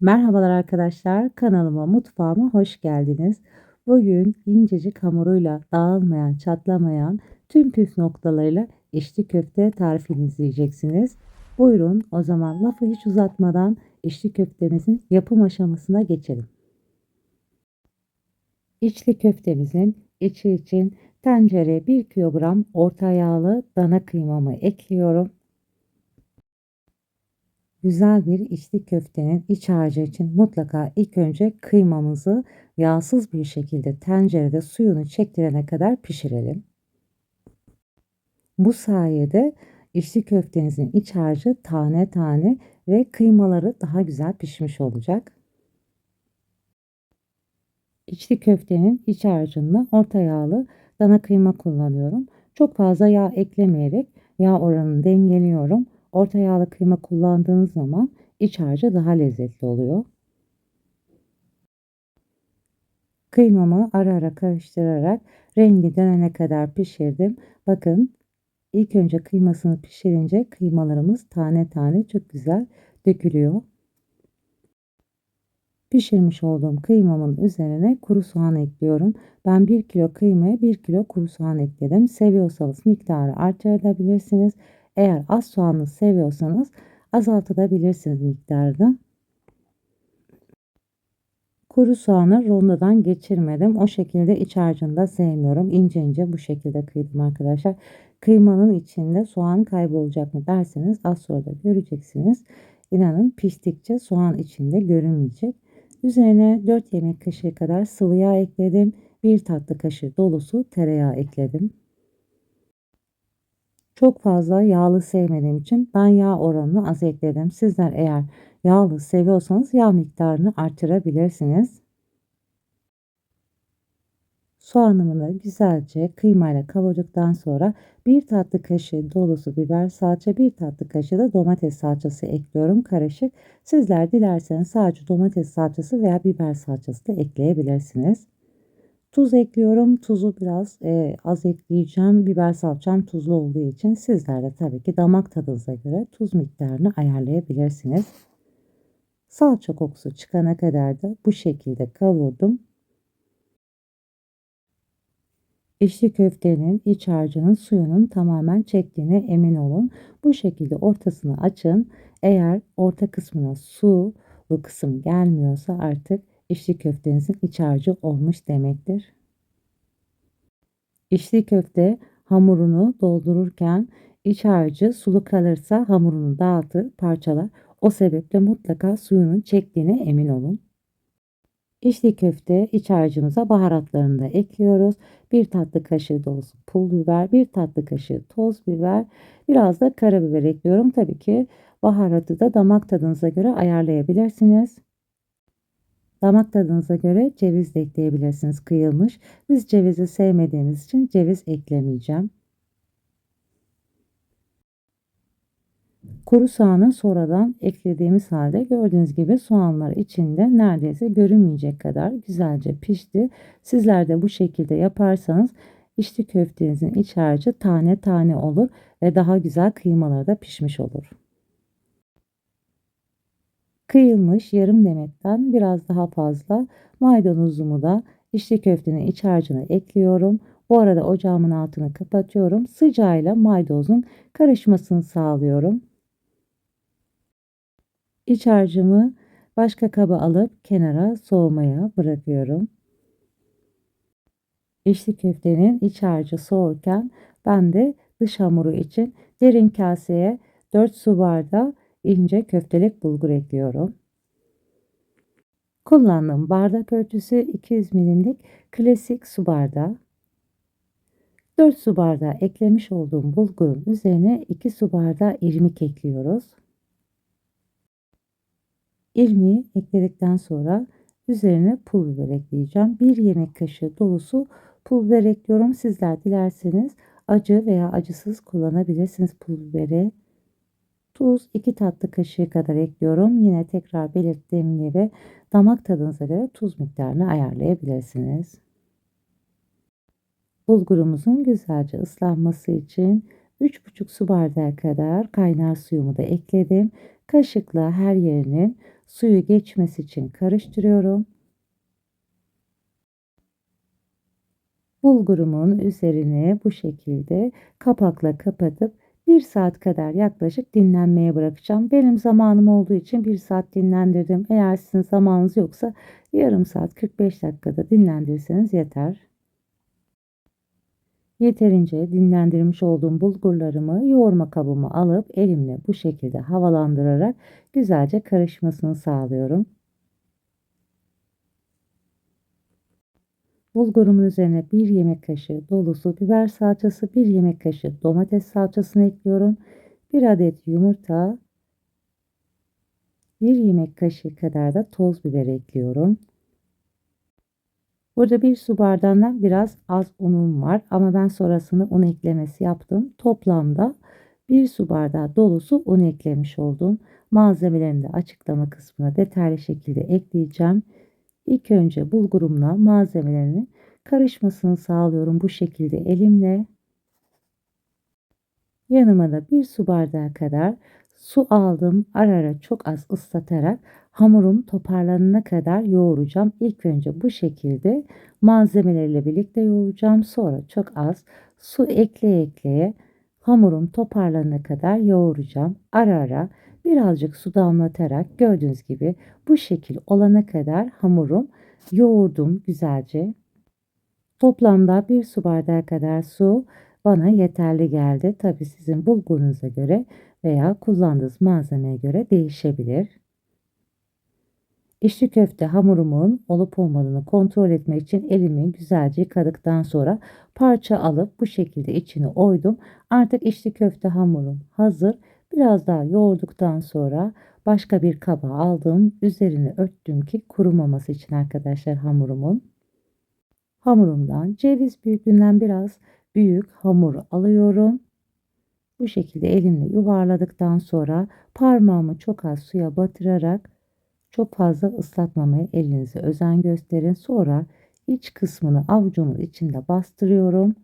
Merhabalar arkadaşlar, kanalıma, mutfağıma hoş geldiniz. Bugün incecik hamuruyla dağılmayan, çatlamayan tüm püf noktalarıyla içli köfte tarifini izleyeceksiniz. Buyurun o zaman lafı hiç uzatmadan içli köftemizin yapım aşamasına geçelim. İçli köftemizin içi için tencereye 1 kilogram orta yağlı dana kıymamı ekliyorum. Güzel bir içli köftenin iç harcı için mutlaka ilk önce kıymamızı yağsız bir şekilde tencerede suyunu çektirene kadar pişirelim. Bu sayede içli köftenizin iç harcı tane tane ve kıymaları daha güzel pişmiş olacak. İçli köftenin iç harcında orta yağlı dana kıyma kullanıyorum. Çok fazla yağ eklemeyerek yağ oranını dengeliyorum. Orta yağlı kıyma kullandığınız zaman iç harcı daha lezzetli oluyor. Kıymamı ara ara karıştırarak rengi dönene kadar pişirdim. Bakın ilk önce kıymasını pişirince kıymalarımız tane tane çok güzel dökülüyor. Pişirmiş olduğum kıymamın üzerine kuru soğan ekliyorum. Ben 1 kilo kıymaya 1 kilo kuru soğan ekledim. Seviyorsanız miktarı artırabilirsiniz. Eğer az soğanlı seviyorsanız azaltabilirsiniz miktarını. Kuru soğanı rondodan geçirmedim. O şekilde iç harcını sevmiyorum. İnce ince bu şekilde kıydım arkadaşlar. Kıymanın içinde soğan kaybolacak mı derseniz az sonra da göreceksiniz. İnanın piştikçe soğan içinde görünmeyecek. Üzerine 4 yemek kaşığı kadar sıvı yağ ekledim. 1 tatlı kaşığı dolusu tereyağı ekledim. Çok fazla yağlı sevmediğim için ben yağ oranını az ekledim. Sizler eğer yağlı seviyorsanız yağ miktarını artırabilirsiniz. Soğanımı da güzelce kıymayla kavurduktan sonra bir tatlı kaşığı dolusu biber salça, bir tatlı kaşığı da domates salçası ekliyorum karışık. Sizler dilerseniz sadece domates salçası veya biber salçası da ekleyebilirsiniz. Tuz ekliyorum. Tuzu biraz e, az ekleyeceğim. Biber salçam tuzlu olduğu için sizler de tabii ki damak tadınıza göre tuz miktarını ayarlayabilirsiniz. Salça kokusu çıkana kadar da bu şekilde kavurdum. İçli köftenin iç harcının suyunun tamamen çektiğine emin olun. Bu şekilde ortasını açın. Eğer orta kısmına su bu kısım gelmiyorsa artık içli köftenizin iç harcı olmuş demektir. İçli köfte hamurunu doldururken iç harcı sulu kalırsa hamurunu dağıtır, parçalar. O sebeple mutlaka suyunun çektiğine emin olun. İçli köfte iç harcımıza baharatlarını da ekliyoruz. Bir tatlı kaşığı dolusu pul biber, bir tatlı kaşığı toz biber, biraz da karabiber ekliyorum. Tabii ki baharatı da damak tadınıza göre ayarlayabilirsiniz. Damak tadınıza göre ceviz de ekleyebilirsiniz kıyılmış. Biz cevizi sevmediğimiz için ceviz eklemeyeceğim. Kuru soğanı sonradan eklediğimiz halde gördüğünüz gibi soğanlar içinde neredeyse görünmeyecek kadar güzelce pişti. Sizler de bu şekilde yaparsanız içli köftenizin iç harcı tane tane olur ve daha güzel kıymaları da pişmiş olur. Kıyılmış yarım demetten biraz daha fazla maydanozumu da içli köftenin iç harcına ekliyorum. Bu arada ocağımın altını kapatıyorum. Sıcağıyla maydanozun karışmasını sağlıyorum. İç harcımı başka kaba alıp kenara soğumaya bırakıyorum. İçli köftenin iç harcı soğurken ben de dış hamuru için derin kaseye 4 su bardağı ince köftelik bulgur ekliyorum. Kullandığım bardak ölçüsü 200 milimlik klasik su bardağı. 4 su bardağı eklemiş olduğum bulgurun üzerine 2 su bardağı irmik ekliyoruz. İrmiği ekledikten sonra üzerine pul biber ekleyeceğim. 1 yemek kaşığı dolusu pul biber ekliyorum. Sizler dilerseniz acı veya acısız kullanabilirsiniz pul biberi. Tuz 2 tatlı kaşığı kadar ekliyorum. Yine tekrar belirttiğim gibi damak tadınıza göre tuz miktarını ayarlayabilirsiniz. Bulgurumuzun güzelce ıslanması için 3,5 su bardağı kadar kaynar suyumu da ekledim. Kaşıkla her yerinin suyu geçmesi için karıştırıyorum. Bulgurumun üzerine bu şekilde kapakla kapatıp 1 saat kadar yaklaşık dinlenmeye bırakacağım. Benim zamanım olduğu için 1 saat dinlendirdim. Eğer sizin zamanınız yoksa yarım saat 45 dakikada dinlendirirseniz yeter. Yeterince dinlendirmiş olduğum bulgurlarımı yoğurma kabıma alıp elimle bu şekilde havalandırarak güzelce karışmasını sağlıyorum. Bulgurumun üzerine 1 yemek kaşığı dolusu biber salçası, 1 yemek kaşığı domates salçasını ekliyorum. 1 adet yumurta, 1 yemek kaşığı kadar da toz biber ekliyorum. Burada bir su bardağından biraz az unum var ama ben sonrasında un eklemesi yaptım. Toplamda bir su bardağı dolusu un eklemiş oldum. Malzemelerini de açıklama kısmına detaylı şekilde ekleyeceğim. İlk önce bulgurumla malzemelerini karışmasını sağlıyorum bu şekilde elimle. Yanıma da bir su bardağı kadar su aldım. Ara ara çok az ıslatarak hamurum toparlanana kadar yoğuracağım. İlk önce bu şekilde malzemelerle birlikte yoğuracağım. Sonra çok az su ekleye ekleye hamurum toparlanana kadar yoğuracağım. Ara ara birazcık su damlatarak gördüğünüz gibi bu şekil olana kadar hamurum yoğurdum güzelce. Toplamda bir su bardağı kadar su bana yeterli geldi. Tabi sizin bulgurunuza göre veya kullandığınız malzemeye göre değişebilir. İçli köfte hamurumun olup olmadığını kontrol etmek için elimi güzelce yıkadıktan sonra parça alıp bu şekilde içini oydum. Artık içli köfte hamurum hazır. Biraz daha yoğurduktan sonra başka bir kaba aldım. Üzerini örttüm ki kurumaması için arkadaşlar hamurumun. Hamurumdan ceviz büyüklüğünden biraz büyük hamur alıyorum. Bu şekilde elimle yuvarladıktan sonra parmağımı çok az suya batırarak çok fazla ıslatmamaya elinize özen gösterin. Sonra iç kısmını avucumun içinde bastırıyorum.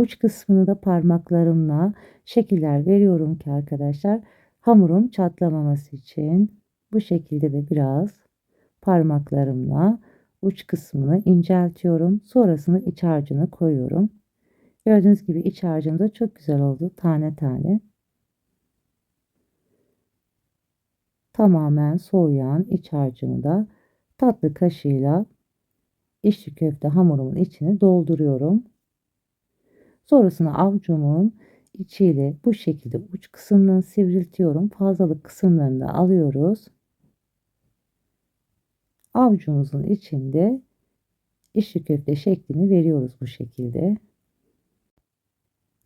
Uç kısmını da parmaklarımla şekiller veriyorum ki arkadaşlar hamurum çatlamaması için bu şekilde de biraz parmaklarımla uç kısmını inceltiyorum. Sonrasında iç harcını koyuyorum. Gördüğünüz gibi iç harcım da çok güzel oldu. Tane tane. Tamamen soğuyan iç harcımı da tatlı kaşığıyla içli köfte hamurumun içine dolduruyorum. Sonrasında avucumun içiyle bu şekilde uç kısımlarını sivriltiyorum. Fazlalık kısımlarını da alıyoruz. Avucumuzun içinde içli köfte şeklini veriyoruz bu şekilde.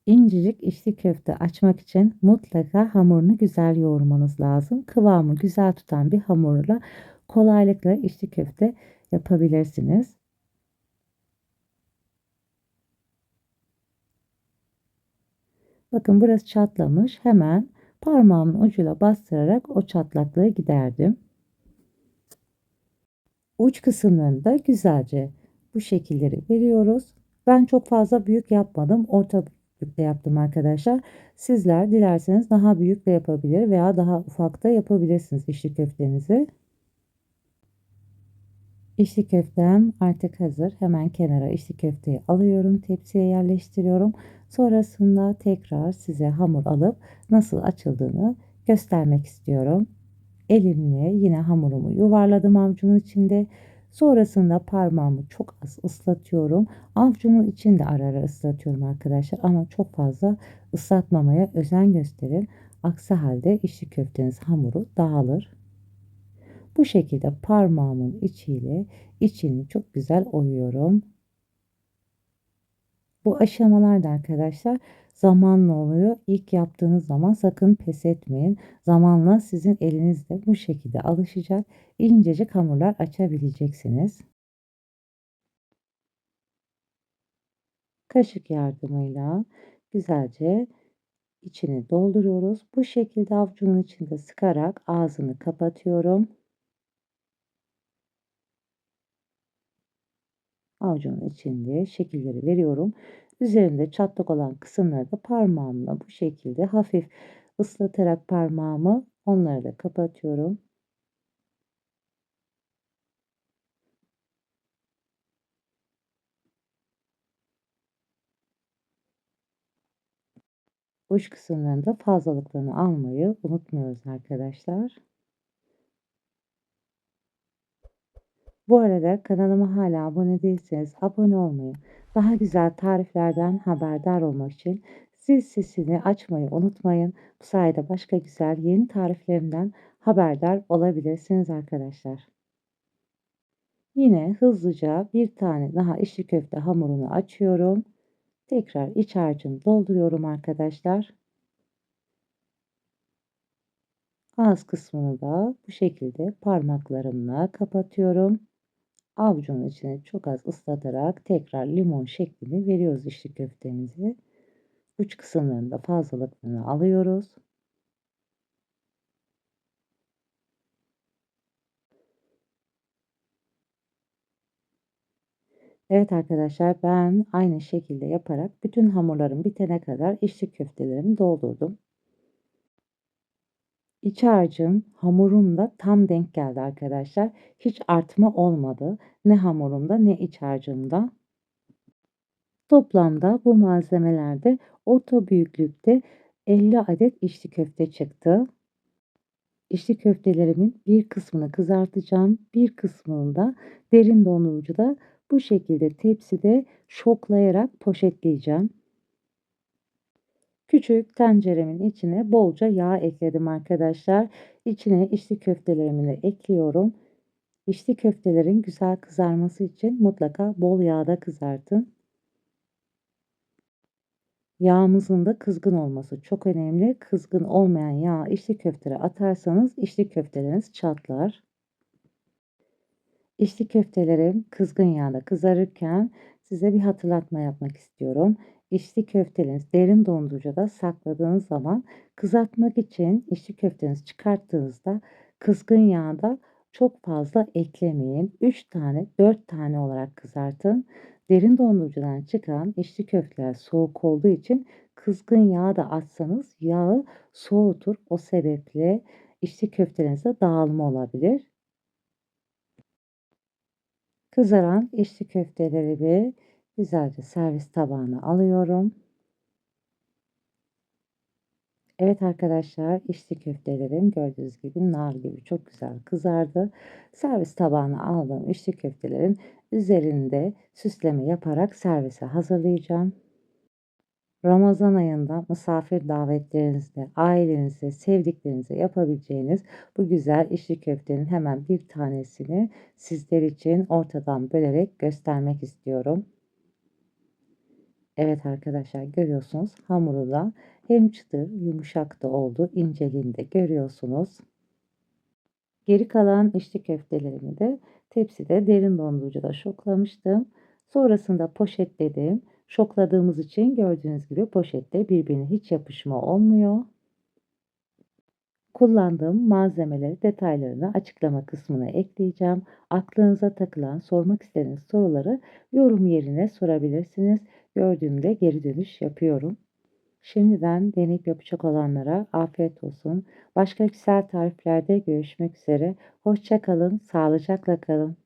İncecik içli köfte açmak için mutlaka hamurunu güzel yoğurmanız lazım. Kıvamı güzel tutan bir hamurla kolaylıkla içli köfte yapabilirsiniz. Bakın burası çatlamış. Hemen parmağımın ucuyla bastırarak o çatlaklığı giderdim. Uç kısımlarını da güzelce bu şekilleri veriyoruz. Ben çok fazla büyük yapmadım. Orta büyüklükte yaptım arkadaşlar. Sizler dilerseniz daha büyük de yapabilir veya daha ufak da yapabilirsiniz içli köftenizi. İçli köftem artık hazır. Hemen kenara içli köfteyi alıyorum. Tepsiye yerleştiriyorum. Sonrasında tekrar size hamur alıp nasıl açıldığını göstermek istiyorum. Elimle yine hamurumu yuvarladım avucumun içinde. Sonrasında parmağımı çok az ıslatıyorum. Avucumun içinde ara ara ıslatıyorum arkadaşlar ama çok fazla ıslatmamaya özen gösterin. Aksi halde içli köfteniz hamuru dağılır. Bu şekilde parmağımın içiyle içini çok güzel oyuyorum. Bu aşamalarda arkadaşlar zamanla oluyor. İlk yaptığınız zaman sakın pes etmeyin. Zamanla sizin elinizde bu şekilde alışacak. incecik hamurlar açabileceksiniz. Kaşık yardımıyla güzelce içini dolduruyoruz. Bu şekilde avucumun içinde sıkarak ağzını kapatıyorum. Avucumun içinde şekilleri veriyorum. Üzerinde çatlak olan kısımları da parmağımla bu şekilde hafif Islatarak parmağımı onları da kapatıyorum. Uç kısımlarında fazlalıklarını almayı unutmuyoruz arkadaşlar. Bu arada kanalıma hala abone değilseniz abone olmayı, daha güzel tariflerden haberdar olmak için zil sesini açmayı unutmayın. Bu sayede başka güzel yeni tariflerimden haberdar olabilirsiniz arkadaşlar. Yine hızlıca bir tane daha içli köfte hamurunu açıyorum. Tekrar iç harcını dolduruyorum arkadaşlar. Ağız kısmını da bu şekilde parmaklarımla kapatıyorum. Avucun içine çok az ıslatarak tekrar limon şeklini veriyoruz içli köftemizi. Uç kısımlarında fazlalıklarını alıyoruz. Evet arkadaşlar ben aynı şekilde yaparak bütün hamurlarım bitene kadar içli köftelerimi doldurdum. İç harcım hamurumda tam denk geldi arkadaşlar. Hiç artma olmadı. Ne hamurumda ne iç harcımda. Toplamda bu malzemelerde orta büyüklükte 50 adet içli köfte çıktı. İçli köftelerimin bir kısmını kızartacağım. Bir kısmını da derin dondurucuda bu şekilde tepside şoklayarak poşetleyeceğim. Küçük tenceremin içine bolca yağ ekledim arkadaşlar. İçine içli köftelerimi de ekliyorum. İçli köftelerin güzel kızarması için mutlaka bol yağda kızartın. Yağımızın da kızgın olması çok önemli. Kızgın olmayan yağ içli köftere atarsanız içli köfteleriniz çatlar. İçli köftelerim kızgın yağda kızarırken size bir hatırlatma yapmak istiyorum. İçli köfteleriniz derin dondurucuda sakladığınız zaman kızartmak için içli köftenizi çıkarttığınızda kızgın yağda çok fazla eklemeyin. 3 tane 4 tane olarak kızartın. Derin dondurucudan çıkan içli köfteler soğuk olduğu için kızgın yağ da atsanız yağı soğutur. O sebeple içli köftelerinizde dağılma olabilir. Kızaran içli köftelerimi güzelce servis tabağına alıyorum. Evet arkadaşlar içli köftelerim gördüğünüz gibi nar gibi çok güzel kızardı. Servis tabağına aldığım içli köftelerin üzerinde süsleme yaparak servise hazırlayacağım. Ramazan ayında misafir davetlerinizde, ailenize, sevdiklerinize yapabileceğiniz bu güzel içli köftenin hemen bir tanesini sizler için ortadan bölerek göstermek istiyorum. Evet arkadaşlar görüyorsunuz hamuru da hem çıtır yumuşak da oldu inceliğinde görüyorsunuz. Geri kalan içli köftelerimi de tepside derin dondurucuda şoklamıştım. Sonrasında poşetledim. Şokladığımız için gördüğünüz gibi poşette birbirine hiç yapışma olmuyor. Kullandığım malzemeleri detaylarını açıklama kısmına ekleyeceğim. Aklınıza takılan, sormak istediğiniz soruları yorum yerine sorabilirsiniz. Gördüğümde geri dönüş yapıyorum. Şimdiden deneyip yapacak olanlara afiyet olsun. Başka güzel tariflerde görüşmek üzere. Hoşça kalın, sağlıcakla kalın.